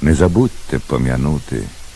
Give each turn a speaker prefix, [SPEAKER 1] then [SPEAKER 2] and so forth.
[SPEAKER 1] Не забудьте пом'янути